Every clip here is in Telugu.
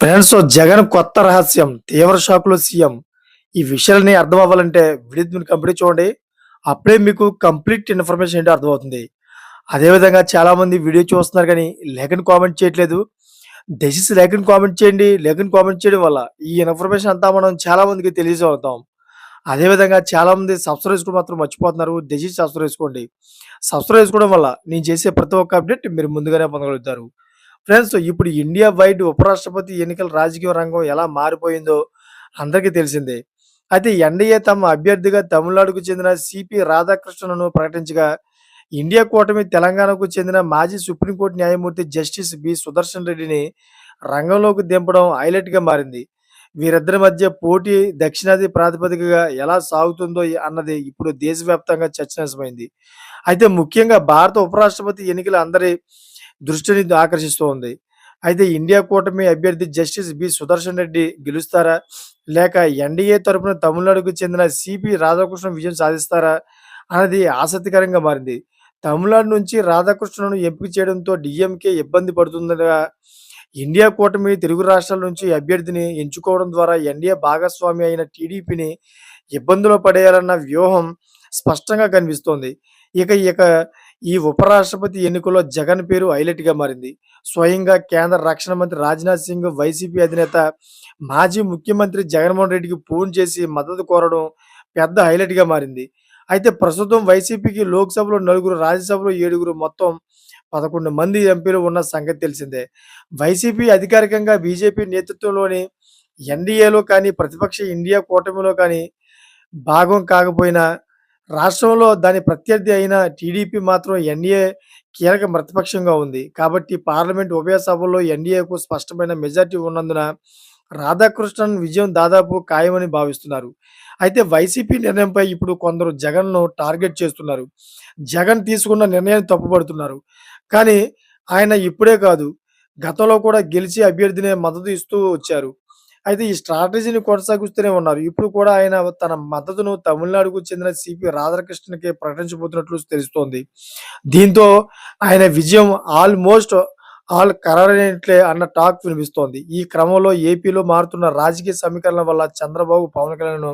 ఫ్రెండ్స్ జగన్ కొత్త రహస్యం తీవ్ర షాక్లో సీఎం. ఈ విషయాలని అర్థం అవ్వాలంటే వీడియో కంప్లీట్ చూడండి. అప్పుడే మీకు కంప్లీట్ ఇన్ఫర్మేషన్ ఏంటో అర్థమవుతుంది. అదేవిధంగా చాలా మంది వీడియో చూస్తున్నారు కానీ లెగన్ కామెంట్ చేయట్లేదు. దయచేసి లెగన్ కామెంట్ చేయండి. లెగన్ కామెంట్ చేయడం వల్ల ఈ ఇన్ఫర్మేషన్ అంతా మనం చాలా మందికి తెలియజేస్తాం అదేవిధంగా చాలా మంది సబ్స్క్రైబ్ చేసుకోవడం మాత్రం మర్చిపోతున్నారు. దయచేసి సబ్స్క్రైబ్ చేసుకోండి. సబ్స్క్రైబ్ చేసుకోవడం వల్ల నేను చేసే ప్రతి ఒక్క అప్డేట్ మీరు ముందుగానే పొందగలుగుతారు. ఫ్రెండ్స్ ఇప్పుడు ఇండియా వైడ్ ఉపరాష్ట్రపతి ఎన్నికల రాజకీయ రంగం ఎలా మారిపోయిందో అందరికీ తెలిసిందే. అయితే ఎన్డీఏ తమ అభ్యర్థిగా తమిళనాడుకు చెందిన సిపి రాధాకృష్ణను ప్రకటించగా ఇండియా కూటమి తెలంగాణకు చెందిన మాజీ సుప్రీంకోర్టు న్యాయమూర్తి జస్టిస్ బి సుదర్శన్ రెడ్డిని రంగంలోకి దింపడం హైలైట్గా మారింది. వీరిద్దరి మధ్య పోటీ దక్షిణాది ప్రాతిపదికగా ఎలా సాగుతుందో అన్నది ఇప్పుడు దేశవ్యాప్తంగా చర్చనీయమైంది. అయితే ముఖ్యంగా భారత ఉపరాష్ట్రపతి ఎన్నికలు అందరి దృష్టిని ఆకర్షిస్తోంది అయితే ఇండియా కూటమి అభ్యర్థి జస్టిస్ బి. సుదర్శన్ రెడ్డి గెలుస్తారా? లేక ఎన్డీఏ తరపున తమిళనాడుకు చెందిన సిపి రాధాకృష్ణ విజయం సాధిస్తారా? అన్నది ఆసక్తికరంగా మారింది. తమిళనాడు నుంచి రాధాకృష్ణను ఎంపిక చేయడంతో డిఎంకే ఇబ్బంది పడుతుందగా ఇండియా కూటమి తెలుగు రాష్ట్రాల నుంచి అభ్యర్థిని ఎంచుకోవడం ద్వారా ఎన్డీఏ భాగస్వామి అయిన టీడీపీని ఇబ్బందులు పడేయాలన్న వ్యూహం స్పష్టంగా కనిపిస్తోంది. ఇక ఇక ఈ ఉపరాష్ట్రపతి ఎన్నికల్లో జగన్ పేరు హైలైట్గా మారింది. స్వయంగా కేంద్ర రక్షణ మంత్రి రాజ్నాథ్ సింగ్ వైసీపీ అధినేత మాజీ ముఖ్యమంత్రి జగన్మోహన్ రెడ్డికి ఫోన్ చేసి మద్దతు కోరడం పెద్ద హైలైట్గా మారింది. అయితే ప్రస్తుతం వైసీపీకి లోక్సభలో నలుగురు రాజ్యసభలో ఏడుగురు మొత్తం పదకొండు మంది ఎంపీలు ఉన్న సంగతి తెలిసిందే. వైసీపీ అధికారికంగా బీజేపీ నేతృత్వంలోని ఎన్డీఏలో కానీ ప్రతిపక్ష ఇండియా కూటమిలో కానీ భాగం కాకపోయినా రాష్ట్రంలో దాని ప్రత్యర్థి అయిన టీడీపీ మాత్రం ఎన్డీఏ కీలక ప్రతిపక్షంగా ఉంది. కాబట్టి పార్లమెంట్ ఉభయ సభల్లో ఎన్డీఏకు స్పష్టమైన మెజార్టీ ఉన్నందున రాధాకృష్ణన్ విజయం దాదాపు ఖాయమని భావిస్తున్నారు. అయితే వైసీపీ నిర్ణయంపై ఇప్పుడు కొందరు జగన్ను టార్గెట్ చేస్తున్నారు. జగన్ తీసుకున్న నిర్ణయాన్ని తప్పుపడుతున్నారు. కానీ ఆయన ఇప్పుడే కాదు గతంలో కూడా గెలిచి అభ్యర్థినే మద్దతు ఇస్తూ వచ్చారు. అయితే ఈ స్ట్రాటజీని కొనసాగిస్తూనే ఉన్నారు. ఇప్పుడు కూడా ఆయన తన మద్దతును తమిళనాడుకు చెందిన సిపి రాధాకృష్ణకి ప్రకటించబోతున్నట్లు తెలుస్తోంది. దీంతో ఆయన విజయం ఆల్మోస్ట్ ఆల్ ఖరారైనట్లే అన్న టాక్ వినిపిస్తోంది. ఈ క్రమంలో ఏపీలో మారుతున్న రాజకీయ సమీకరణల వల్ల చంద్రబాబు పవన్ కళ్యాణ్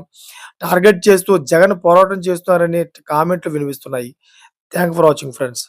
టార్గెట్ చేస్తూ జగన్ పోరాటం చేస్తున్నారని కామెంట్లు వినిపిస్తున్నాయి. Thank for watching friends.